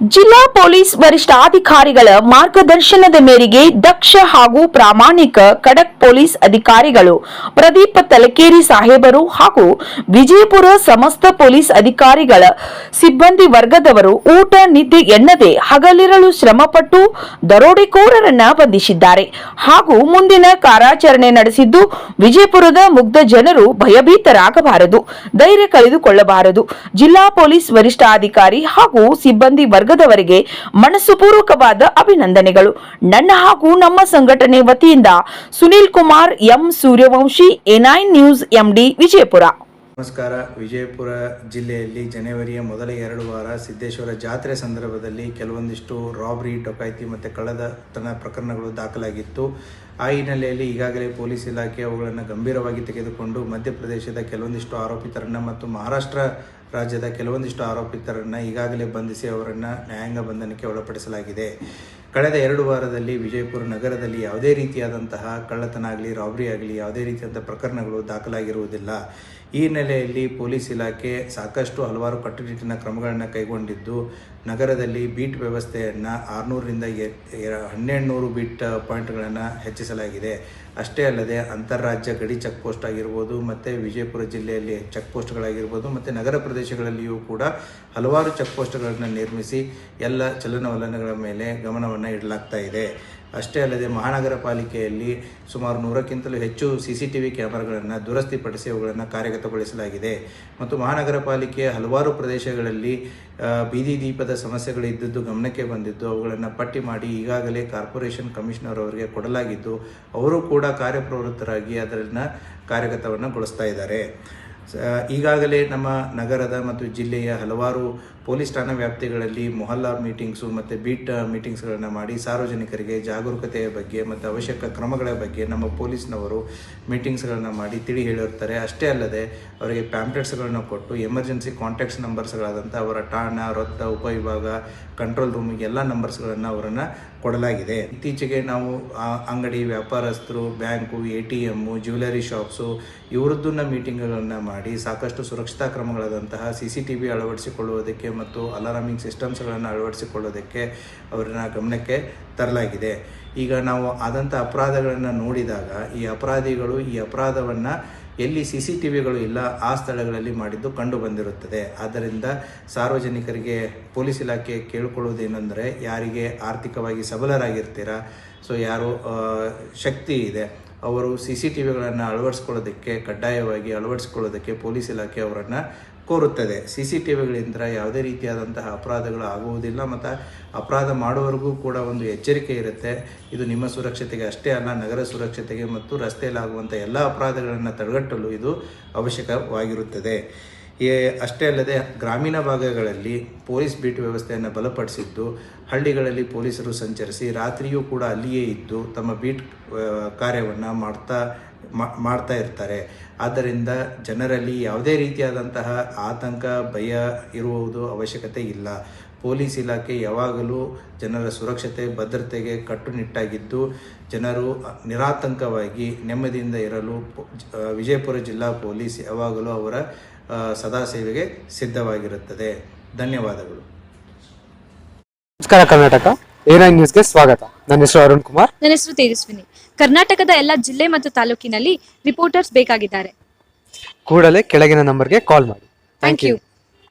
ಜಿಲ್ಲಾ ಪೊಲೀಸ್ ವರಿಷ್ಠಾಧಿಕಾರಿಗಳ ಮಾರ್ಗದರ್ಶನದ ಮೇರೆಗೆ ದಕ್ಷ ಹಾಗೂ ಪ್ರಾಮಾಣಿಕ ಖಡಕ್ ಪೊಲೀಸ್ ಅಧಿಕಾರಿಗಳು ಪ್ರದೀಪ್ ತಲಕೇರಿ ಸಾಹೇಬರು ಹಾಗೂ ವಿಜಯಪುರ ಸಮಸ್ತ ಪೊಲೀಸ್ ಅಧಿಕಾರಿಗಳ ಸಿಬ್ಬಂದಿ ವರ್ಗದವರು ಊಟ, ನಿದ್ದೆ ಎನ್ನದೆ ಹಗಲಿರಲು ಶ್ರಮಪಟ್ಟು ದರೋಡೆಕೋರರನ್ನ ಬಂಧಿಸಿದ್ದಾರೆ. ಹಾಗೂ ಮುಂದಿನ ಕಾರ್ಯಾಚರಣೆ ನಡೆಸಿದ್ದು ವಿಜಯಪುರದ ಮುಗ್ಧ ಜನರು ಭಯಭೀತರಾಗಬಾರದು, ಧೈರ್ಯ ಕಳೆದುಕೊಳ್ಳಬಾರದು. ಜಿಲ್ಲಾ ಪೊಲೀಸ್ ವರಿಷ್ಠಾಧಿಕಾರಿ ಹಾಗೂ ಸಿಬ್ಬಂದಿ ವರ್ಗದವರಿಗೆ ಮನಸ್ಸುಪೂರ್ವಕವಾದ ಅಭಿನಂದನೆಗಳು. ನನ್ನ ಹಾಗೂ ನಮ್ಮ ಸಂಘಟನೆ ವತಿಯಿಂದ Sunil Kumar, M Suryavanshi ಎನ್ಐನ್ news, MD Vijayapura. ನಮಸ್ಕಾರ. ವಿಜಯಪುರ ಜಿಲ್ಲೆಯಲ್ಲಿ ಜನವರಿಯ ಮೊದಲ ಎರಡು ವಾರ ಸಿದ್ದೇಶ್ವರ ಜಾತ್ರೆ ಸಂದರ್ಭದಲ್ಲಿ ಕೆಲವೊಂದಿಷ್ಟು ರಾಬ್ರಿ, ಡೊಕಾಯಿತಿ ಮತ್ತು ಕಳ್ಳತನ ಪ್ರಕರಣಗಳು ದಾಖಲಾಗಿತ್ತು. ಆ ಹಿನ್ನೆಲೆಯಲ್ಲಿ ಈಗಾಗಲೇ ಪೊಲೀಸ್ ಇಲಾಖೆ ಅವುಗಳನ್ನು ಗಂಭೀರವಾಗಿ ತೆಗೆದುಕೊಂಡು ಮಧ್ಯಪ್ರದೇಶದ ಕೆಲವೊಂದಿಷ್ಟು ಆರೋಪಿತರನ್ನು ಮತ್ತು ಮಹಾರಾಷ್ಟ್ರ ರಾಜ್ಯದ ಕೆಲವೊಂದಿಷ್ಟು ಆರೋಪಿತರನ್ನು ಈಗಾಗಲೇ ಬಂಧಿಸಿ ಅವರನ್ನು ನ್ಯಾಯಾಂಗ ಬಂಧನಕ್ಕೆ ಒಳಪಡಿಸಲಾಗಿದೆ. ಕಳೆದ ಎರಡು ವಾರದಲ್ಲಿ ವಿಜಯಪುರ ನಗರದಲ್ಲಿ ಯಾವುದೇ ರೀತಿಯಾದಂತಹ ಕಳ್ಳತನ ಆಗಲಿ, ರಾಬರಿ ಆಗಲಿ, ಯಾವುದೇ ರೀತಿಯಾದ ಪ್ರಕರಣಗಳು ದಾಖಲಾಗಿರುವುದಿಲ್ಲ. ಈ ಹಿನ್ನೆಲೆಯಲ್ಲಿ ಪೊಲೀಸ್ ಇಲಾಖೆ ಸಾಕಷ್ಟು ಹಲವಾರು ಕಟ್ಟುನಿಟ್ಟಿನ ಕ್ರಮಗಳನ್ನು ಕೈಗೊಂಡಿದ್ದು ನಗರದಲ್ಲಿ ಬೀಟ್ ವ್ಯವಸ್ಥೆಯನ್ನು ಆರುನೂರರಿಂದ ಹನ್ನೆರಡು ನೂರು ಬೀಟ್ ಪಾಯಿಂಟ್ಗಳನ್ನು ಹೆಚ್ಚಿಸಲಾಗಿದೆ. ಅಷ್ಟೇ ಅಲ್ಲದೆ ಅಂತಾರಾಜ್ಯ ಗಡಿ ಚೆಕ್ ಪೋಸ್ಟ್ ಆಗಿರ್ಬೋದು, ಮತ್ತು ವಿಜಯಪುರ ಜಿಲ್ಲೆಯಲ್ಲಿ ಚೆಕ್ ಪೋಸ್ಟ್ಗಳಾಗಿರ್ಬೋದು ಮತ್ತು ನಗರ ಪ್ರದೇಶಗಳಲ್ಲಿಯೂ ಕೂಡ ಹಲವಾರು ಚೆಕ್ ಪೋಸ್ಟ್ಗಳನ್ನು ನಿರ್ಮಿಸಿ ಎಲ್ಲ ಚಲನವಲನಗಳ ಮೇಲೆ ಗಮನವನ್ನು ಇಡಲಾಗ್ತಾ ಇದೆ. ಅಷ್ಟೇ ಅಲ್ಲದೆ ಮಹಾನಗರ ಪಾಲಿಕೆಯಲ್ಲಿ ಸುಮಾರು ನೂರಕ್ಕಿಂತಲೂ ಹೆಚ್ಚು ಸಿ ಸಿ ಟಿ ವಿ ಕ್ಯಾಮರಾಗಳನ್ನು ದುರಸ್ತಿಪಡಿಸಿ ಅವುಗಳನ್ನು ಕಾರ್ಯಗತಗೊಳಿಸಲಾಗಿದೆ. ಮತ್ತು ಮಹಾನಗರ ಪಾಲಿಕೆಯ ಹಲವಾರು ಪ್ರದೇಶಗಳಲ್ಲಿ ಬೀದಿ ದೀಪದ ಸಮಸ್ಯೆಗಳು ಇದ್ದದ್ದು ಗಮನಕ್ಕೆ ಬಂದಿದ್ದು, ಅವುಗಳನ್ನು ಪಟ್ಟಿ ಮಾಡಿ ಈಗಾಗಲೇ ಕಾರ್ಪೊರೇಷನ್ ಕಮಿಷನರ್ ಅವರಿಗೆ ಕೊಡಲಾಗಿದ್ದು, ಅವರು ಕೂಡ ಕಾರ್ಯಪ್ರವೃತ್ತರಾಗಿ ಅದರನ್ನು ಕಾರ್ಯಗತವನ್ನು ಗೊಳಿಸ್ತಾ ಇದ್ದಾರೆ. ಈಗಾಗಲೇ ನಮ್ಮ ನಗರದ ಮತ್ತು ಜಿಲ್ಲೆಯ ಹಲವಾರು ಪೊಲೀಸ್ ಠಾಣಾ ವ್ಯಾಪ್ತಿಗಳಲ್ಲಿ ಮೊಹಲ್ಲಾ ಮೀಟಿಂಗ್ಸು ಮತ್ತು ಬೀಟ್ ಮೀಟಿಂಗ್ಸ್ಗಳನ್ನು ಮಾಡಿ ಸಾರ್ವಜನಿಕರಿಗೆ ಜಾಗರೂಕತೆಯ ಬಗ್ಗೆ ಮತ್ತು ಅವಶ್ಯಕ ಕ್ರಮಗಳ ಬಗ್ಗೆ ನಮ್ಮ ಪೊಲೀಸ್ನವರು ಮೀಟಿಂಗ್ಸ್ಗಳನ್ನು ಮಾಡಿ ತಿಳಿ ಹೇಳಿರ್ತಾರೆ. ಅಷ್ಟೇ ಅಲ್ಲದೆ ಅವರಿಗೆ ಪ್ಯಾಂಪ್ಲೆಟ್ಸ್ಗಳನ್ನು ಕೊಟ್ಟು ಎಮರ್ಜೆನ್ಸಿ ಕಾಂಟ್ಯಾಕ್ಟ್ಸ್ ನಂಬರ್ಸ್ಗಳಾದಂಥ ಅವರ ಠಾಣಾ ರಕ್ತ ಉಪವಿಭಾಗ, ಕಂಟ್ರೋಲ್ ರೂಮಿಗೆ ಎಲ್ಲ ನಂಬರ್ಸ್ಗಳನ್ನು ಅವರನ್ನು ಕೊಡಲಾಗಿದೆ. ಇತ್ತೀಚೆಗೆ ನಾವು ಅಂಗಡಿ ವ್ಯಾಪಾರಸ್ಥರು, bank, A T M jewellery shops ಇವರದ್ದನ್ನ ಮೀಟಿಂಗ್ಗಳನ್ನು ಮಾಡಿ ಸಾಕಷ್ಟು ಸುರಕ್ಷತಾ ಕ್ರಮಗಳಾದಂತಹ ಸಿ ಸಿ ಟಿ ವಿ ಅಳವಡಿಸಿಕೊಳ್ಳುವುದಕ್ಕೆ ಮತ್ತು ಅಲಾರಾಮಿಂಗ್ ಸಿಸ್ಟಮ್ಸ್ಗಳನ್ನು ಅಳವಡಿಸಿಕೊಳ್ಳೋದಕ್ಕೆ ಅವರನ್ನ ಗಮನಕ್ಕೆ ತರಲಾಗಿದೆ. ಈಗ ನಾವು ಆದಂಥ ಅಪರಾಧಗಳನ್ನು ನೋಡಿದಾಗ ಈ ಅಪರಾಧಿಗಳು ಈ ಅಪರಾಧವನ್ನು ಎಲ್ಲಿ ಸಿ ಸಿ ಟಿ ವಿಗಳು ಇಲ್ಲ, ಆ ಸ್ಥಳಗಳಲ್ಲಿ ಮಾಡಿದ್ದು ಕಂಡು ಬಂದಿರುತ್ತದೆ ಆದ್ದರಿಂದ ಸಾರ್ವಜನಿಕರಿಗೆ ಪೊಲೀಸ್ ಇಲಾಖೆ ಕೇಳಿಕೊಳ್ಳುವುದೇನೆಂದರೆ, ಯಾರಿಗೆ ಆರ್ಥಿಕವಾಗಿ ಸಬಲರಾಗಿರ್ತೀರಾ, ಸೊ ಯಾರು ಶಕ್ತಿ ಇದೆ. ಅವರು ಸಿ ಸಿ ಟಿ ವಿಗಳನ್ನು ಅಳವಡಿಸ್ಕೊಳ್ಳೋದಕ್ಕೆ ಕಡ್ಡಾಯವಾಗಿ ಅಳವಡಿಸ್ಕೊಳ್ಳೋದಕ್ಕೆ ಪೊಲೀಸ್ ಇಲಾಖೆ ಅವರನ್ನು ಕೋರುತ್ತದೆ. ಸಿ ಸಿ ಟಿ ವಿಗಳಿಂದ ಯಾವುದೇ ರೀತಿಯಾದಂತಹ ಅಪರಾಧಗಳು ಆಗುವುದಿಲ್ಲ. ಮತ್ತು ಅಪರಾಧ ಮಾಡುವವರೆಗೂ ಕೂಡ ಒಂದು ಎಚ್ಚರಿಕೆ ಇರುತ್ತೆ. ಇದು ನಿಮ್ಮ ಸುರಕ್ಷತೆಗೆ ಅಷ್ಟೇ ಅಲ್ಲ, ನಗರ ಸುರಕ್ಷತೆಗೆ ಮತ್ತು ರಸ್ತೆಯಲ್ಲಾಗುವಂಥ ಎಲ್ಲ ಅಪರಾಧಗಳನ್ನು ತಡೆಗಟ್ಟಲು ಇದು ಅವಶ್ಯಕವಾಗಿರುತ್ತದೆ. ಅಷ್ಟೇ ಅಲ್ಲದೆ ಗ್ರಾಮೀಣ ಭಾಗಗಳಲ್ಲಿ ಪೊಲೀಸ್ ಬೀಟ್ ವ್ಯವಸ್ಥೆಯನ್ನು ಬಲಪಡಿಸಿದ್ದು, ಹಳ್ಳಿಗಳಲ್ಲಿ ಪೊಲೀಸರು ಸಂಚರಿಸಿ ರಾತ್ರಿಯೂ ಕೂಡ ಅಲ್ಲಿಯೇ ಇದ್ದು ತಮ್ಮ ಬೀಟ್ ಕಾರ್ಯವನ್ನು ಮಾಡ್ತಾ ಮಾಡ್ತಾ ಇರ್ತಾರೆ. ಆದ್ದರಿಂದ ಜನರಲ್ಲಿ ಯಾವುದೇ ರೀತಿಯಾದಂತಹ ಆತಂಕ, ಭಯ ಇರುವುದು ಅವಶ್ಯಕತೆ ಇಲ್ಲ. ಪೊಲೀಸ್ ಇಲಾಖೆ ಯಾವಾಗಲೂ ಜನರ ಸುರಕ್ಷತೆ ಭದ್ರತೆಗೆ ಕಟ್ಟುನಿಟ್ಟಾಗಿದ್ದು ಜನರು ನಿರಾತಂಕವಾಗಿ ನೆಮ್ಮದಿಯಿಂದ ಇರಲು ವಿಜಯಪುರ ಜಿಲ್ಲಾ ಪೊಲೀಸ್ ಯಾವಾಗಲೂ ಅವರ ಸದಾ ಸೇವೆಗೆ ಸಿದ್ಧವಾಗಿರುತ್ತದೆ. ಧನ್ಯವಾದಗಳು. ನಮಸ್ಕಾರ ಕರ್ನಾಟಕ. ಎ ನೈನ್ ನ್ಯೂಸ್ಗೆ ಸ್ವಾಗತ. ನನ್ನ ಹೆಸರು ಅರುಣ್ ಕುಮಾರ್. ನನ್ನ ಹೆಸರು ತೇಜಸ್ವಿನಿ. ಕರ್ನಾಟಕದ ಎಲ್ಲ ಜಿಲ್ಲೆ ಮತ್ತು ತಾಲೂಕಿನಲ್ಲಿ ರಿಪೋರ್ಟರ್ಸ್ ಬೇಕಾಗಿದ್ದಾರೆ. ಕೂಡಲೇ ಕೆಳಗಿನ ನಂಬರ್ಗೆ ಕಾಲ್ ಮಾಡಿ. Thank you